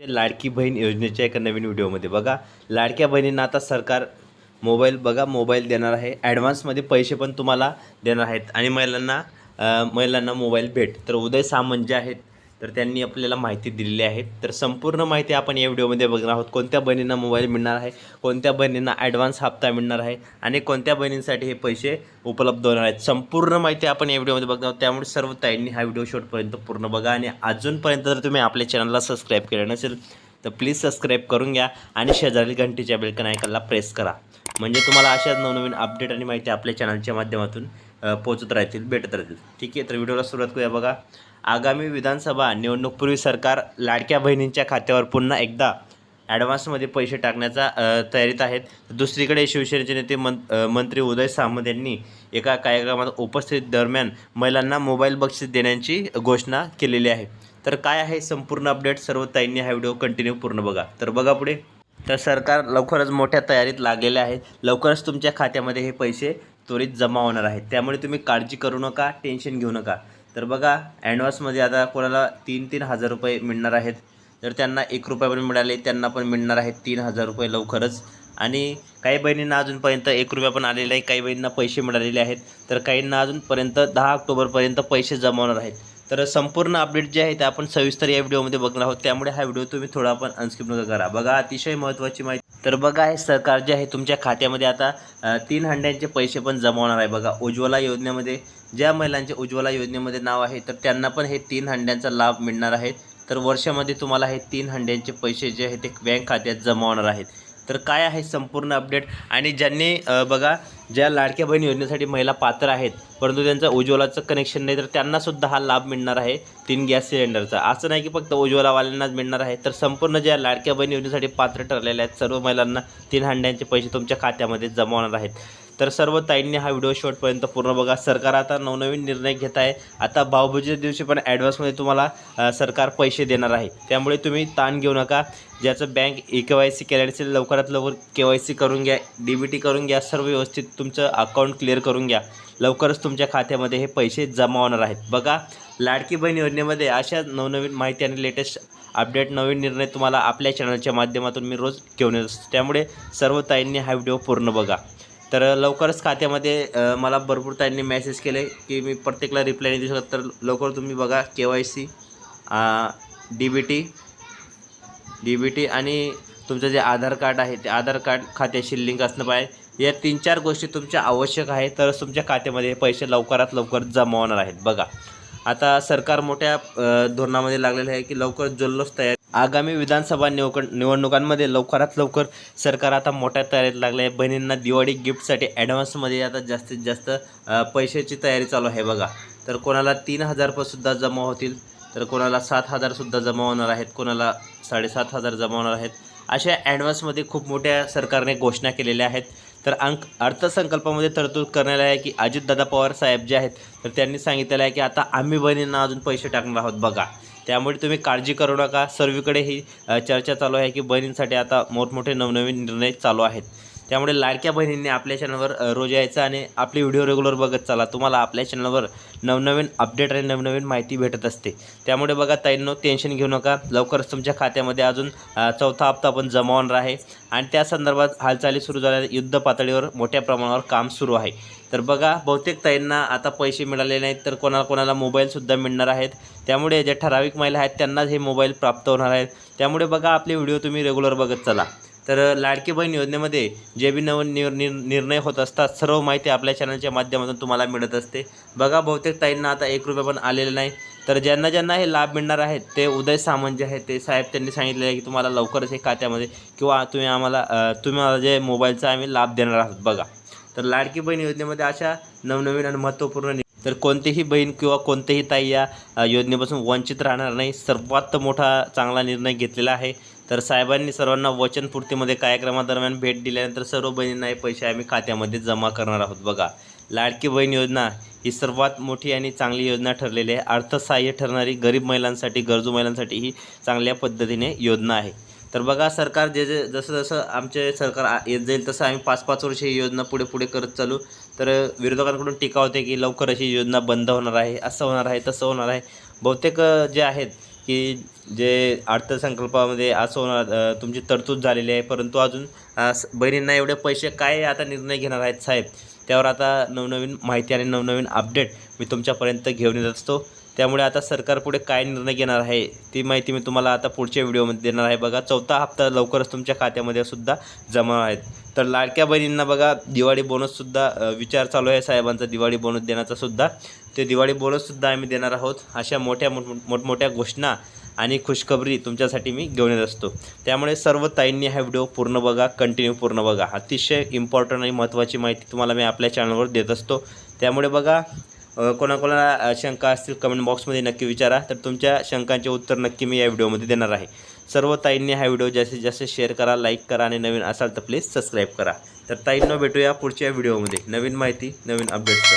लाडकी बहीण योजनेच्या एका नवीन व्हिडिओमध्ये बघा. लाडक्या बहिणींना आता सरकार मोबाईल बघा मोबाईल देणार आहे. ॲडव्हान्समध्ये पैसे पण तुम्हाला देणार आहेत. आणि महिलांना महिलांना मोबाईल भेट. तर उदय सामंत जे आहेत तर त्यांनी आपल्याला माहिती दिलेली आहे. तर संपूर्ण माहिती आपण या व्हिडिओमध्ये बघणार आहोत. कोणत्या बहिणींना मोबाईल मिळणार आहे? कोणत्या बहिणींना ॲडव्हान्स हप्ता मिळणार आहे? आणि कोणत्या बहिणींसाठी हे पैसे उपलब्ध होणार आहेत? संपूर्ण माहिती आपण या व्हिडिओमध्ये बघणार आहोत. त्यामुळे सर्व ताईंनी हा व्हिडिओ शेवटपर्यंत पूर्ण बघा आणि अजूनपर्यंत जर तुम्ही आपल्या चॅनलला सबस्क्राईब केलं नसेल तर प्लीज सबस्क्राईब करून घ्या आणि शेजारील घंटीच्या बेलकन आयकनला प्रेस करा. म्हणजे तुम्हाला अशाच नवनवीन अपडेट आणि माहिती आपल्या चॅनलच्या माध्यमातून पोचत पोहोचत राहतील भेटत राहतील. ठीक आहे? तर व्हिडिओला सुरुवात करूया बघा. आगामी विधानसभा निवडणूकपूर्वी सरकार लाडक्या बहिणींच्या खात्यावर पुन्हा एकदा ॲडव्हान्समध्ये पैसे टाकण्याचा तयारीत आहेत. दुसरीकडे शिवसेनेचे नेते मं मंत्री उदय सामंत यांनी एका कार्यक्रमात उपस्थित दरम्यान महिलांना मोबाईल बक्षीस देण्याची घोषणा केलेली आहे. तर काय आहे संपूर्ण अपडेट? सर्व ताईंनी हा व्हिडिओ कंटिन्यू पूर्ण बघा. तर बघा पुढे. तर सरकार लवकरच मोठ्या तयारीत लागलेले आहे लवकरच तुमच्या खात्यामध्ये हे पैसे त्वरित जमा होणार आहेत. त्यामुळे तुम्ही काळजी करू नका टेन्शन घेऊ नका. तर बघा ॲडव्हान्समध्ये आता कोणाला तीन तीन हजार रुपये मिळणार आहेत. जर त्यांना एक रुपया पण मिळाले त्यांना पण मिळणार आहेत तीन हजार रुपये लवकरच. आणि काही बहिणींना अजूनपर्यंत एक रुपया पण आलेला आहे काही बहिणींना पैसे मिळालेले आहेत. तर काहींना अजूनपर्यंत दहा ऑक्टोबरपर्यंत पैसे जमवणार आहेत. तर संपूर्ण अपडेट जे आहे ते आपण सविस्तर या व्हिडिओमध्ये बघणार आहोत. त्यामुळे हा व्हिडिओ तुम्ही थोडा पण अनस्किप नका करा. बघा अतिशय महत्त्वाची माहिती. तर बघा हे सरकार जे आहे तुमच्या खात्यामध्ये आता तीन हंड्यांचे पैसे पण जमवणार आहे. बघा उज्ज्वला योजनेमध्ये ज्या महिलांचे उज्ज्वला योजनेमध्ये नाव आहे तर त्यांना पण हे तीन हंड्यांचा लाभ मिळणार आहे. तर वर्षामध्ये तुम्हाला हे तीन हंड्यांचे पैसे जे आहे ते बँक खात्यात जमा होणार आहेत. तर काय आहे संपूर्ण अपडेट? आणि ज्यांनी बघा ज्या लाडक्या बहीण योजनेसाठी महिला पात्र आहेत परंतु त्यांचं उज्ज्वलाचं कनेक्शन नाही तर त्यांनासुद्धा हा लाभ मिळणार आहे तीन गॅस सिलेंडरचा. असं नाही की फक्त उज्ज्वलावाल्यांनाच मिळणार आहे तर संपूर्ण ज्या लाडक्या बहीण योजनेसाठी पात्र ठरलेल्या आहेत सर्व महिलांना तीन हंड्यांचे पैसे तुमच्या खात्यामध्ये जमा होणार आहेत. तर सर्व ताईंनी हा व्हिडिओ शेवटपर्यंत पूर्ण बघा. सरकार आता नवनवीन निर्णय घेत आहे. आता भाऊबीजेच्या दिवशी पण ॲडव्हान्समध्ये तुम्हाला सरकार पैसे देणार आहे. त्यामुळे तुम्ही ताण घेऊ नका. ज्याचं bank e K Y C केलेलं असेल लवकरात लवकर के वाय सी करून घ्या. डी बी टी करून घ्या. सर्व व्यवस्थित तुमचं अकाउंट क्लिअर करून घ्या. लवकरच तुमच्या खात्यामध्ये हे पैसे जमा होणार आहेत. बघा लाडकी बहीण योजनेमध्ये अशा नवनवीन माहिती आणि लेटेस्ट अपडेट नवीन निर्णय तुम्हाला आपल्या चॅनलच्या माध्यमातून मी रोज घेऊन येत असतो. त्यामुळे सर्व ताईंनी हा व्हिडिओ पूर्ण बघा. तर लवकरच खात्यामध्ये मला भरपूर त्यांनी मेसेज केले की मी प्रत्येकला रिप्लाय नाही देऊ शकत. तर लवकर तुम्ही बघा K Y C D B T D B T आणि तुमचं जे आधार कार्ड आहे ते आधार कार्ड खात्याशी लिंक असणं पाहिजे या तीन चार गोष्टी तुमच्या आवश्यक आहे तरच तुमच्या खात्यामध्ये पैसे लवकरात लवकर जमा होणार आहेत. बघा आता सरकार मोठ्या धोरणामध्ये लागलेलं आहे की लवकर जल्लोष तयार आगामी विधानसभा निवक निवडणुकांमध्ये लवकरात लवकर सरकार आता मोठ्या तयारीत लागले आहे. बहिणींना दिवाळी गिफ्टसाठी ॲडव्हान्समध्ये आता जास्तीत जास्त पैशाची तयारी चालू आहे बघा. तर कोणाला तीन हजारपणसुद्धा जमा होतील तर कोणाला सात हजारसुद्धा जमा होणार आहेत कोणाला साडेसात हजार जमा होणार आहेत. अशा ॲडव्हान्समध्ये खूप मोठ्या सरकारने घोषणा केलेल्या आहेत. तर अंक अर्थसंकल्पामध्ये तरतूद करण्यात आहे की अजितदादा पवार साहेब जे आहेत तर त्यांनी सांगितलेलं आहे की आता आम्ही बहिणींना अजून पैसे टाकणार आहोत बघा. त्यामुळे तुम्ही काळजी करू नका. सर्वीकडे ही चर्चा चालू आहे की बहिणींसाठी आता मोठमोठे नवनवीन निर्णय चालू आहेत. त्यामुळे लाडक्या बहिणींनी आपल्या चॅनलवर रोज यायचं आणि आपले व्हिडिओ रेग्युलर बघत चला. तुम्हाला आपल्या चॅनलवर नवनवीन अपडेट आणि नवनवीन माहिती भेटत असते. त्यामुळे बघा ताईंनो टेन्शन घेऊ नका. लवकरच तुमच्या खात्यामध्ये अजून चौथा हप्ता पण जमा होणार आहे. आणि त्या संदर्भात हालचाली सुरू झाल्या. युद्ध पातळीवर मोठ्या प्रमाणावर काम सुरू आहे. तर बघा बहुतेक ताईंना आता पैसे मिळाले नाहीत तर कोणाला कोणाला मोबाईलसुद्धा मिळणार आहेत. त्यामुळे ज्या ठराविक महिला आहेत त्यांनाच हे मोबाईल प्राप्त होणार आहेत. त्यामुळे बघा आपले व्हिडिओ तुम्ही रेग्युलर बघत चला. तर लाडकी बहीण योजनेमध्ये जे बी नव निर निर निर्णय होत असतात सर्व माहिती आपल्या चॅनलच्या माध्यमातून तुम्हाला मिळत असते. बघा बहुतेक ताईंना आता एक रुपया पण आलेला नाही. तर ज्यांना ज्यांना हे लाभ मिळणार आहेत ते उदय सामंत जे आहेत ते साहेब त्यांनी सांगितले आहे की तुम्हाला लवकरच हे खात्यामध्ये किंवा तुम्ही आम्हाला तुम्ही मला जे मोबाईलचा आम्ही लाभ देणार आहोत बघा. तर लाडकी बहीण योजनेमध्ये अशा नवनवीन आणि महत्त्वपूर्ण तर कोणतीही बहीण किंवा कोणतेही ताई या योजनेपासून वंचित राहणार नाही. सर्वात मोठा चांगला निर्णय घेतलेला आहे. तर साहेबांनी सर्वांना वचनपूर्तीमध्ये कार्यक्रमादरम्यान भेट दिल्यानंतर सर्व बहिणींना हे पैसे आम्ही खात्यामध्ये जमा करणार आहोत. बघा लाडकी बहीण योजना ही सर्वात मोठी आणि चांगली योजना ठरलेली आहे. अर्थसहाय्य ठरणारी गरीब महिलांसाठी गरजू महिलांसाठी ही चांगल्या पद्धतीने योजना आहे. तर बघा सरकार जे जे जसं जसं आमचे सरकार येत जाईल तसं आम्ही पाच पाच वर्ष ही योजना पुढे पुढे करत चालू. तर विरोधकांकडून टीका होते की लवकर अशी योजना बंद होणार आहे असं होणार आहे तसं होणार आहे. बहुतेक जे आहेत की जे अर्थसंकल्पामध्ये असं होणार तुमची तरतूद झालेली आहे परंतु अजून बहिणींना एवढे पैसे काय आता निर्णय घेणार आहेत साहेब? त्यावर आता नवनवीन माहिती आणि नवनवीन अपडेट मी तुमच्यापर्यंत घेऊन येत असतो. त्यामुळे आता सरकार पुढे काय निर्णय घेणार आहे ती माहिती मी तुम्हाला आता पुढच्या व्हिडिओमध्ये देणार आहे. बघा चौथा हप्ता लवकरच तुमच्या खात्यामध्ये सुद्धा जमा आहेत. तर लाडक्या बहिणींना बघा दिवाळी बोनससुद्धा विचार चालू आहे साहेबांचा दिवाळी बोनस देण्याचा सुद्धा. ते दिवाळी बोनससुद्धा आम्ही देणार आहोत. अशा मोठ्या मोठ मोठमोठ्या घोषणा आणि खुशखबरी तुमच्यासाठी मी घेऊन येत असतो. त्यामुळे सर्व ताईंनी हा व्हिडिओ पूर्ण बघा कंटिन्यू पूर्ण बघा. अतिशय इम्पॉर्टंट आणि महत्त्वाची माहिती तुम्हाला मी आपल्या चॅनलवर देत असतो. त्यामुळे बघा कोणाकोणाला शंका असतील कमेंट बॉक्समध्ये नक्की विचारा. तर तुमच्या शंकांचे उत्तर नक्की मी या व्हिडिओमध्ये देणार आहे. सर्व ताईंनी हा व्हिडिओ जास्तीत जास्त शेअर करा लाईक करा आणि नवीन असाल तर प्लीज सबस्क्राईब करा. तर ताईंना भेटूया पुढच्या व्हिडिओमध्ये. नवीन माहिती नवीन अपडेट्स